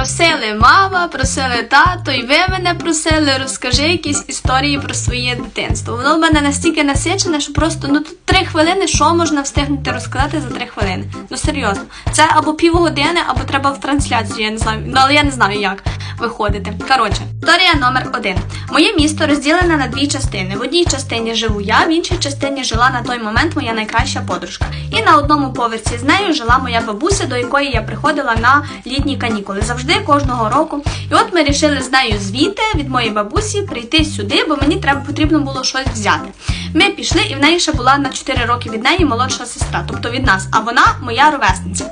Просили мама, просили тато, і ви мене просили, розкажи якісь історії про своє дитинство. Воно в мене настільки насичене, що просто ну тут три хвилини, що можна встигнути розказати за три хвилини. Ну серйозно, це або півгодини, або треба в трансляцію. Я не знаю. Ну але я не знаю як виходити. Коротше, історія номер один. Моє місто розділене на дві частини. В одній частині живу я, в іншій частині жила на той момент моя найкраща подружка. І на одному поверсі з нею жила моя бабуся, до якої я приходила на літні канікули. Завжди кожного року. І от ми вирішили з нею звідти від моєї бабусі прийти сюди, бо мені треба потрібно було щось взяти. Ми пішли, і в неї ще була на 4 роки від неї молодша сестра, тобто від нас, а вона моя ровесниця.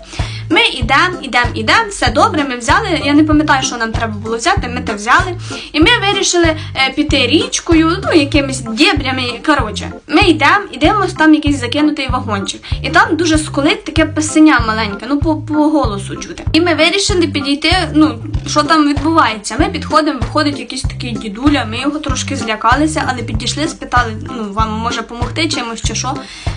Ми йдемо, йдемо, йдемо, все добре, ми взяли. Я не пам'ятаю, що нам треба було взяти, ми те взяли. І ми вирішили е, піти річкою, ну, якимись дєбрями. Коротше, ми йдемо дивимося, там якийсь закинутий вагончик. І там дуже скулить таке писеня маленьке, ну по, по голосу чути. І ми вирішили підійти, ну, що там відбувається. Ми підходимо, виходить якийсь такий дідуля, ми його трошки злякалися, але підійшли, спитали, ну, вам може допомогти чимось чи що.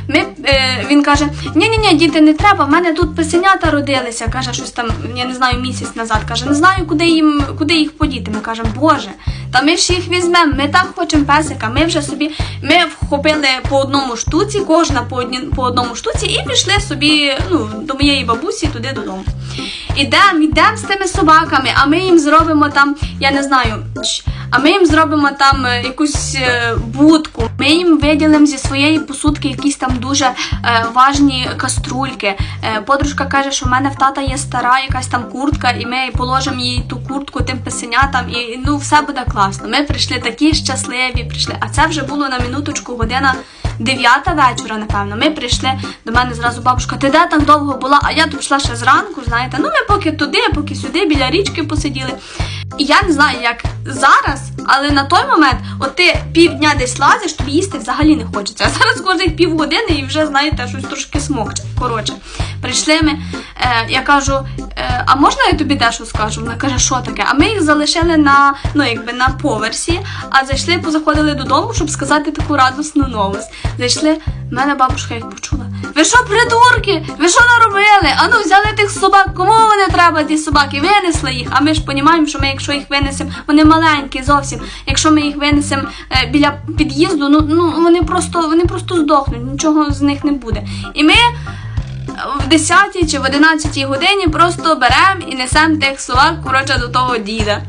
Ми, е, він каже: ні-ні-ні, діти, не треба, в мене тут писенята родилися. Каже, щось там, я не знаю, місяць назад. Каже, не знаю, куди їм, куди їх подіти. Ми кажемо, Боже, та ми ж їх візьмемо, ми так хочемо песика. Ми вже собі ми вхопили по одному штуці, кожна по, одні, по одному штуці, і пішли собі ну, до моєї бабусі туди додому. Ідемо, йдемо з тими собаками, а ми їм зробимо там, я не знаю, а ми їм зробимо там е, якусь е, будку. Ми їм виділимо зі своєї посудки якісь там дуже е, важні каструльки. Е, подружка каже, що в мене в тата є стара якась там куртка, і ми положимо їй ту куртку тим писенятам, і ну все буде класно. Ми прийшли такі щасливі, прийшли. А це вже було на минуточку година. Дев'ята вечора, напевно, ми прийшли до мене зразу бабушка, ти де так довго була? А я тут пішла ще зранку, знаєте. Ну ми поки туди, поки сюди, біля річки посиділи. І я не знаю, як зараз, але на той момент, от ти півдня десь лазиш, тобі їсти взагалі не хочеться. А зараз кожних півгодини і вже знаєте, щось трошки смокче. Коротше, прийшли ми. Е, я кажу, е, а можна я тобі дещо скажу? Вона каже, що таке? А ми їх залишили на ну якби на поверсі, а зайшли, позаходили додому, щоб сказати таку радісну новость. Зайшли, мене бабушка як почула. Ви що, придурки? Ви що? Ану, взяли тих собак, кому вони треба, ті собаки? Винесли їх. А ми ж розуміємо, що ми, якщо їх винесемо, вони маленькі зовсім. Якщо ми їх винесемо е, біля під'їзду, ну, ну вони просто вони просто здохнуть, нічого з них не буде. І ми в 10 чи в 11 годині просто беремо і несемо тих собак, коротше, до того діда.